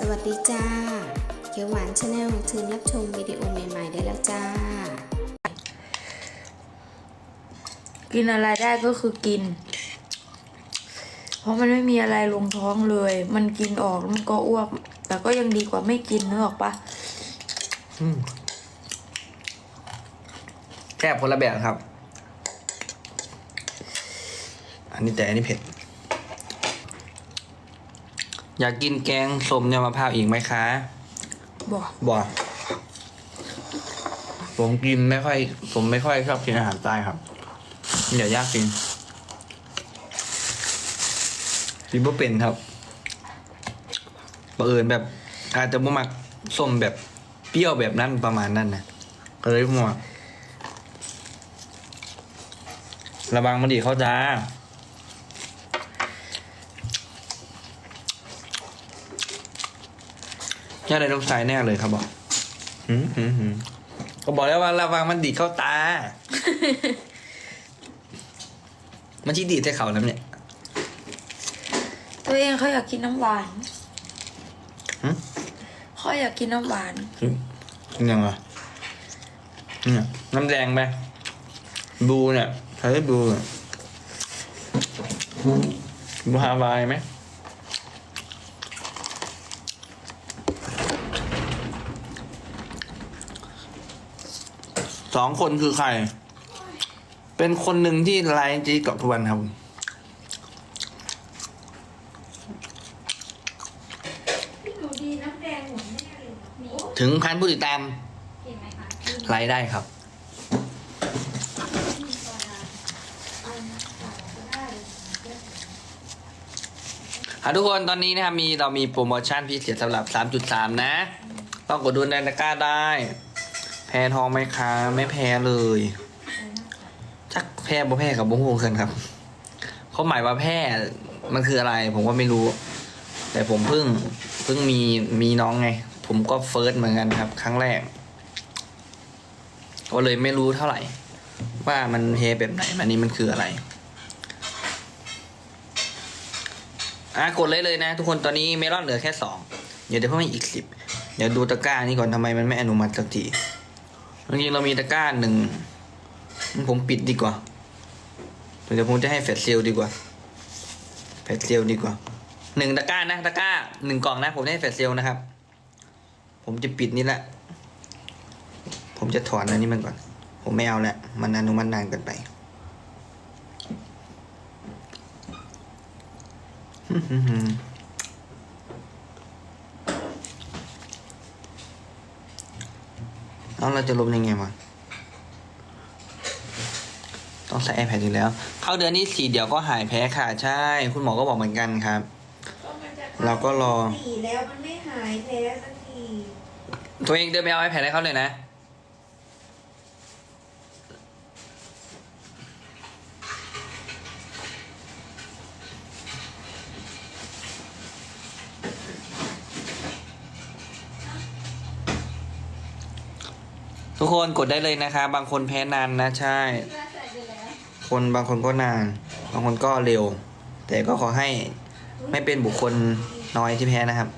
สวัสดีจ้า เขียวหวานชาแนลเชิญรับชมวิดีโอใหม่ ๆ ได้แล้วจ้า กินอะไรได้ก็คือกิน เพราะมันไม่มีอะไรลงท้องเลย มันกินออกแล้วมันก็อ้วก แต่ก็ยังดีกว่าไม่กินนึกออกปะแค่คนละแบบครับ อันนี้แต่อันนี้เผ็ด อยากกินแกงส้มยำมะพร้าวอีกไหมคะบอกบอกผมกินไม่ค่อยผมไม่ค่อยชอบกินอาหารใต้ครับอย่ายากกินกินบ่เป็นครับบังเอิญแบบ อาจจะบ่มักส้มแบบเปรี้ยวแบบนั้นประมาณนั้นนะก็เลยมัวระวังมันดีเข้าจ้า ย่าได้ลูกชายแน่เลยครับบอกหืมหืมหืมก็บอกแล้วว่าระวังมันดีดเข้าตา มันชี้ดีดใส่เขาแล้วเนี่ย ตัวเองเขาอยากกินน้ำหวานหึเขาอยากกินน้ำหวานยังไงเนี่ยน้ำแดงไหมบูเนี่ยใช้บูเนี่ยบูฮาวายไหม สองคนคือใคร เป็นคนหนึ่งที่ไลน์จีกับทุกวันครับถึงพันผู้ติดตามไลฟ์ได้ครับค่ะทุกคนตอนนี้นะครับมีเรามีโปรโมชั่นพิเศษสำหรับ 3.3 นะ ต้องกดดูในตะกร้าได้ แพ้ทองไหมคะ ไม่แพ้เลยชักแพ้บ่แพ้กับบ่ฮู้เคินครับเขาหมายว่าแพ้มันคืออะไร ผมก็ไม่รู้ แต่ผมเพิ่งเพิ่งมีมีน้องไง ผมก็เฟิร์สเหมือนกันครับ ครั้งแรก ก็เลยไม่รู้เท่าไหร่ ว่ามันเฮแบบไหนอันนี้มันคืออะไรอะกดเลยเลยนะ ทุกคนตอนนี้เมลอนเหลือแค่สองเดี๋ยวเดี๋ยวเพิ่มให้อีกสิบเดี๋ยวดูตะกร้านี้ก่อนทำไมมันไม่อนุมัติสักที จริงๆเรามีตะกร้าหนึ่งผมปิดดีกว่าเดี๋ยวผมจะให้แฟดเซลดีกว่าแฟดเซลดีกว่าหนึ่งตะกร้านะตะกร้าหนึ่งกล่องนะ ผมให้แฟดเซลนะครับ ผมจะปิดนี่แหละผมจะถอนอันนี้มันก่อน ผมไม่เอาแล้วมันอนุมัตินานเกินไป แล้วเราจะลบยังไงวะต้องใส่ iPad อยู่แล้ว เข้าเดือนที่สี่เดี๋ยวก็หายแพ้ค่ะ ใช่ คุณหมอก็บอกเหมือนกันครับ เราก็รอ สี่แล้วมันไม่หายแท้สักที ตัวเองเดินไปเอา iPad ให้เขาเลยนะ ทุกคนกดได้เลยนะคะ บางคนแพ้นานนะใช่ คนบางคนก็นาน บางคนก็เร็ว แต่ก็ขอให้ไม่เป็นบุคคลน้อยที่แพ้นะครับ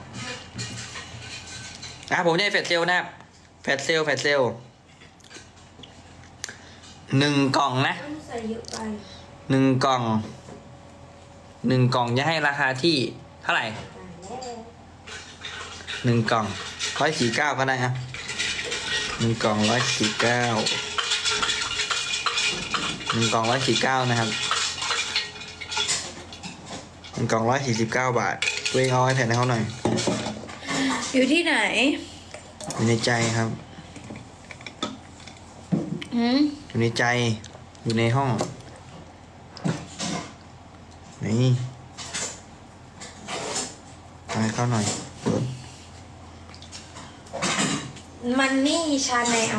อะผมได้แฟดเซลนะครับแฟดเซลแฟดเซลหนึ่งกล่องนะหนึ่งกล่องหนึ่งกล่องจะให้ราคาที่เท่าไหร่หนึ่งกล่องร้อยสี่เก้าก็ได้อะห นึ่งกล่องร้อยสี่เก้าหนึ่งกล่องร้อยสี่เก้านะครับหนึ่งกล่องร้อยสี่สิบเก้าบาทตัวเองเอาไอแผ่นให้เขาหน่อย อยู่ที่ไหน อยู่ในใจครับหืมอยู่ในใจ อยู่ในห้อง นี่เอาให้เข้าหน่อยเปิด มันนี่ชาแนล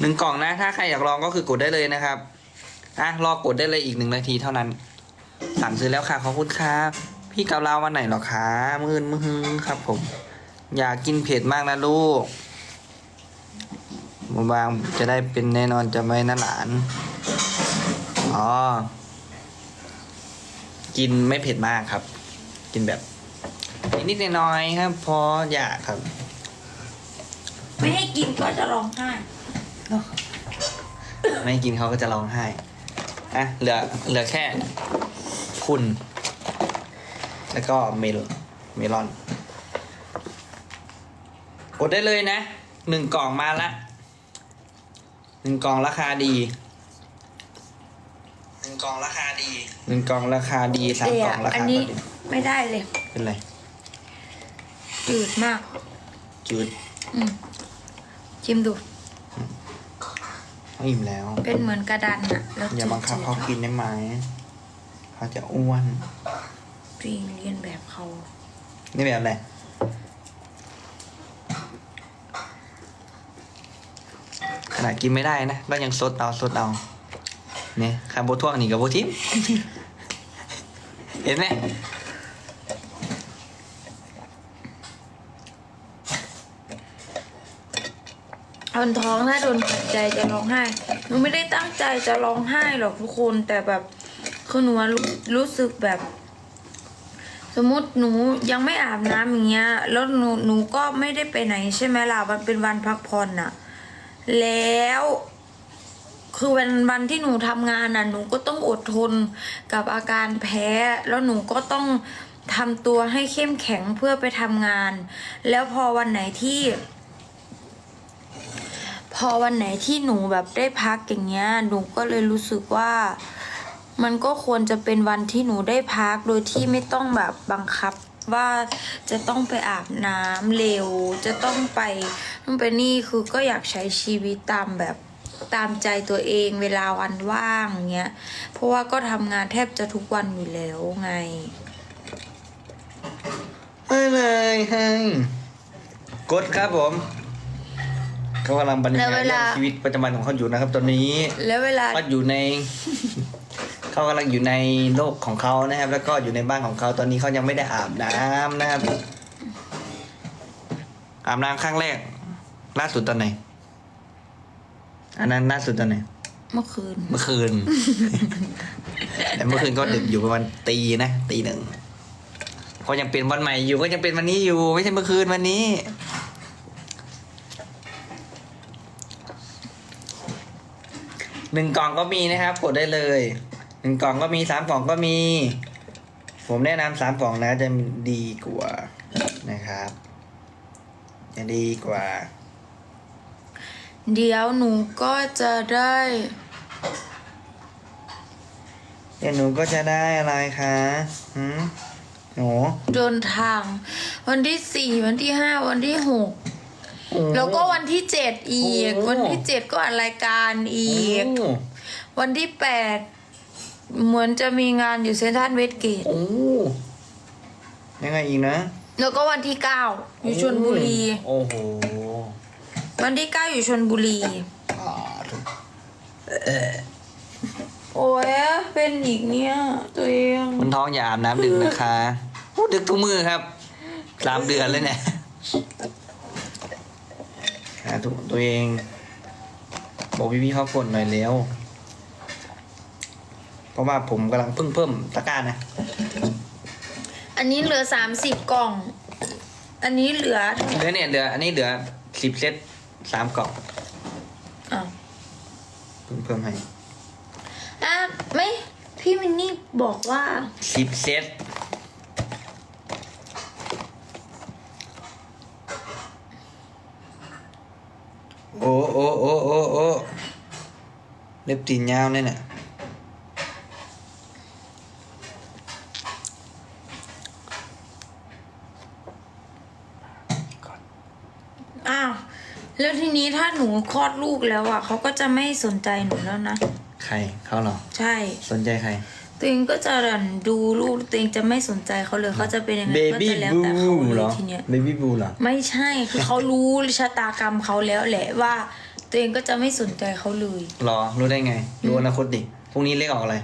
หนึ่งกล่องนะ ถ้าใครอยากลองก็คือกดได้เลยนะครับ อะ รอกดได้เลยอีกหนึ่งนาทีเท่านั้น สั่งซื้อแล้วค่ะ ขอบคุณครับ พี่กับเราวันไหนหรอคะมืนมือครับผม อยากกินเผ็ดมากนะลูกบางจะได้เป็นแน่นอนจะไม่น่าหลาน อ๋อ กินไม่เผ็ดมากครับ กินแบบนิดๆหน้อยๆครับ พออยากครับ ไม่ให้กินก็จะร้องไห้ไม่กินเขาก็จะร้องไห้อะเหลือเหลือแค่คุณ แล้วก็เมลเมลอน กดได้เลยนะหนึ่งกล่องมาละหนึ่งกล่องราคาดีหนึ่งกล่องราคาดีหนึ่งกล่องราคาดีสามเดี๋กยล่องราอันคานี้ก็ดีไม่ได้เลยเป็นไรจืดมากจืดอืม ชิมดู เขาอิ่มแล้ว เป็นเหมือนกระดานอะแล้วอย่าบังคับเขาจืดกินได้ไหม เขาจะอ้วนๆจริงเรียนแบบเขา นี่แบบอะไร ขนาดกินไม่ได้นะ ก็ยังซดเอาซดเอา เนี่ยคาร์โบท่วงนี่กับโบทิม เห็นไหม คนท้องถ้าโดนขัดใจจะร้องไห้หนูไม่ได้ตั้งใจจะร้องไห้หรอกทุกคน แต่แบบคือหนูรู้รู้สึกแบบ สมมติหนูยังไม่อาบน้ำอย่างเงี้ยแล้วหนูหนูก็ไม่ได้ไปไหนใช่ไหมล่ะมันเป็นวันพักผ่อนน่ะ แล้วคือวันวันที่หนูทำงานน่ะหนูก็ต้องอดทนกับอาการแพ้ แล้วหนูก็ต้องทำตัวให้เข้มแข็งเพื่อไปทำงาน แล้วพอวันไหนที่ พอวันไหนที่หนูแบบได้พักอย่างเงี้ยหนูก็เลยรู้สึกว่า มันก็ควรจะเป็นวันที่หนูได้พักโดยที่ไม่ต้องแบบบังคับว่าจะต้องไปอาบน้ำเร็ว จะต้องไปต้องไปนี่คือก็อยากใช้ชีวิตตามแบบตามใจตัวเองเวลาวันว่างเงี้ย เพราะว่าก็ทำงานแทบจะทุกวันอยู่แล้วไงให้เลยให้กดครับผม เขากำลังบรรยายแล้วเวเรื่ลาองชีวิตประจำวันของเขาอยู่นะครับ ตอนนี้แล้วเวลาก็อยู่ใน เขากำลังอยู่ในโลกของเขานะครับ แล้วก็อยู่ในบ้านของเขาตอนนี้เขายังไม่ได้อาบน้ำนะครับ อาบน้ำครั้งแรก ล่าสุดตอนไหน อันนั้นล่าสุดตอนไหนเมื่อคืน เมื่อคืน แต่เมื่อคืนก็ดึกอยู่ประมาณตีนะตีหนึ่งก็ยังเป็นวันใหม่อยู่ก็ยังเป็นวันนี้อยู่ ไม่ใช่เมื่อคืนวันนี้ หนึ่งกล่องก็มีนะครับ กดได้เลยหนึ่งกล่องก็มีสามกล่องก็มี ผมแนะนำสามกล่องนะจะดีกว่านะครับ จะดีกว่า เดี๋ยวหนูก็จะได้เดี๋ยวหนูก็จะได้อะไรคะหืมหนูเดินทาง วันที่สี่วันที่ห้าวันที่หกโอ้ แล้วก็วันที่เจ็ดอีกโอ้วันที่เจ็ดก็อัดรายการอีกโอ้วันที่แปดเหมือนจะมีงานอยู่เซนทรัลเวสเกตโอ้ยังไงอีกนะ แล้วก็วันที่เก้าอยู่ชนบุรี โอ้โห วันที่เก้าอยู่ชนบุรีอ่าถูกโอ้ยเป็นอีกเนี่ย ตัวเองคุณท้องอย่าอาบน้ำดึกนะคะโอ้ดึกทุกมือครับสามเดือนเลยเนี่ยหาตัวตัวเอง บอกพี่พี่ๆเขากดหน่อยเร็วเพราะว่าผมกำลังเพิ่งเพิ่มตะกร้านะ อันนี้เหลือสามสิบกล่อง อันนี้เหลือเหลือเนี่ยเหลืออันนี้เหลือสิบเซตสามกล่องอ้าวเพิ่มเพิ่มให้อะไม่ พี่มินนี่บอกว่าสิบเซต โอ้โอ้โอ้โอ้โอ้เล็บตีนยาวเนี่ยเนี่ยอ้าว แล้วทีนี้ถ้าหนูคลอดลูกแล้วอะเขาก็จะไม่สนใจหนูแล้วนะ ใครเขาเหรอ ใช่ สนใจใคร ตัวเองก็จะรันดูลูกตัวเองจะไม่สนใจเขาเลยเขาจะเป็นยังไงเบก็บี้จะแล้วบูแต่เขาเลเหรยอทีเนี้ย เบบี้บูเหรอ ไม่ใช่คือเขารู้ชะตากรรมเขาแล้วแหละว่า ตัวเองก็จะไม่สนใจเขาเลย หรอ รู้ได้ไง รู้อนาคตดิพรุ่งนี้เลขออกอะไร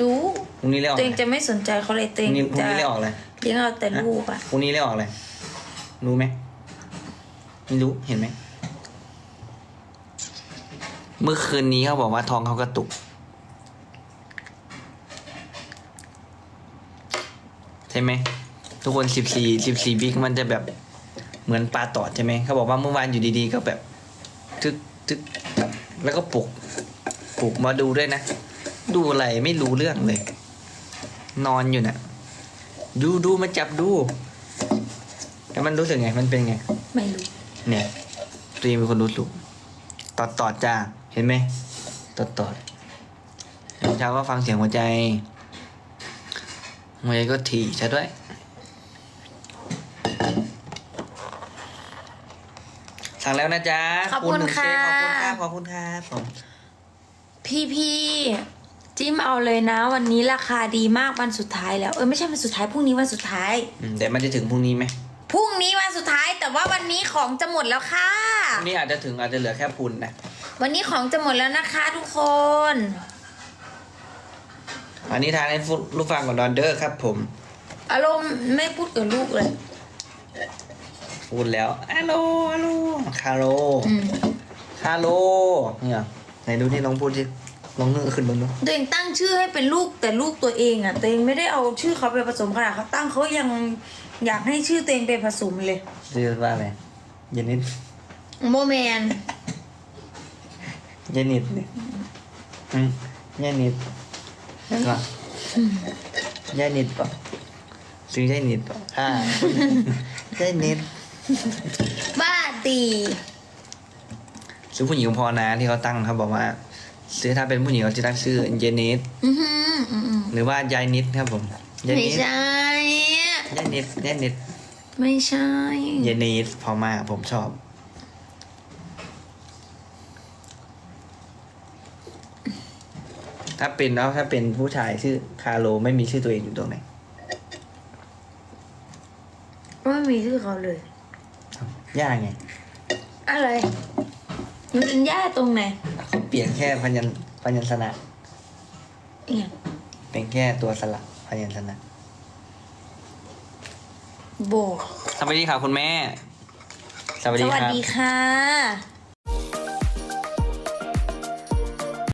รู้ พรุ่งนี้เลขออกตัวอะเองไรจะไม่สนใจเขาเลยพตัวเอรุ่งงนี้พรุ่งจะนี้เลขออกอะไรเลี้ยงเอาแต่ลูกอะพรุ่งนี้เลขออกอะไรรู้ไหมไม่รู้เห็นไหมเมื่อคืนนี้เขาบอกว่าท้องเขากระตุก ใช่ไหมทุกคนสิบสี่สิบสี่บิ๊กมันจะแบบเหมือนปลาตอดใช่ไหมเขาบอกว่าเมื่อวานอยู่ดีๆก็แบบทึกทึกแล้วก็ปลุกปลุกมาดูด้วยนะ ดูอะไรไม่รู้เรื่องเลย นอนอยู่น่ะ ดูดูมาจับดู แล้วมันรู้สึกไง มันเป็นไง ไม่รู้ เนี่ยตัวเองเป็นคนรู้สึกตอดตอดจ้าเห็นไหมตอดตอดเช้าก็ฟังเสียงหัวใจ หัวใจก็ถี่ซะด้วย สั่งแล้วนะจ๊ะขอบคุณณหนึ่งค่ะเซขอบคุณครับขอบคุณครับผมพี่พี่จิ้มเอาเลยนะ วันนี้ราคาดีมากวันสุดท้ายแล้ว เออไม่ใช่วันสุดท้ายพรุ่งนี้วันสุดท้ายอืมแต่มันจะถึงพรุ่งนี้ไหมพรุ่งนี้วันสุดท้าย แต่ว่าวันนี้ของจะหมดแล้วค่ะ พรุ่งนี้อาจจะถึงอาจจะเหลือแค่พุนนะ วันนี้ของจะหมดแล้วนะคะทุกคน อันนี้ทานให้ลูกฟังก่อนดอนเดอร์ครับผม อารมณ์ไม่พูดกับลูกเลย พูดแล้วฮัลโหลฮัลโหลคาโรอืมฮัลโหลเนี่ยไหนดูที่น้องพูดสิลองเงือกขึ้นบนดูตัวเองตั้งชื่อให้เป็นลูกแต่ลูกตัวเองอะตัวเองไม่ได้เอาชื่อเขาไปผสมขนาดเขาตั้งเขายังอยากให้ชื่อตัวเองไปผสมเลย ชื่อว่าอะไรเยนิดโมแมนเยนิดเนี่ยอืมเยนิด ก็เยนิดปะซื้อเยนิดปะอ่าเยนิด บ้าตีซื้อผู้หญิงพอนะที่เขาตั้งเขาบอกว่า ซื้อถ้าเป็นผู้หญิงเขาจะตั้งชื่อเยนิดอือหืออือหือหรือว่ายายนิดครับผมยายไม่นิดใช่ ยายนิดยายนิดไม่ใช่ เยนิดพอมากผมชอบ ถ้าเป็นแล้วถ้าเป็นผู้ชายชื่อคาโลไม่มีชื่อตัวเองอยู่ตรงไหนไม่มีชื่อเขาเลยย่าไง อะไร มันเป็นย่าตรงไหนเขาเปลี่ยนแค่พยัญพยัญชนะ เนี่ยเป็นแค่ตัวสระพยัญชนะโบสวัสดีค่ะคุณแม่ สวัสสดีวัสครับ ดีค่ะ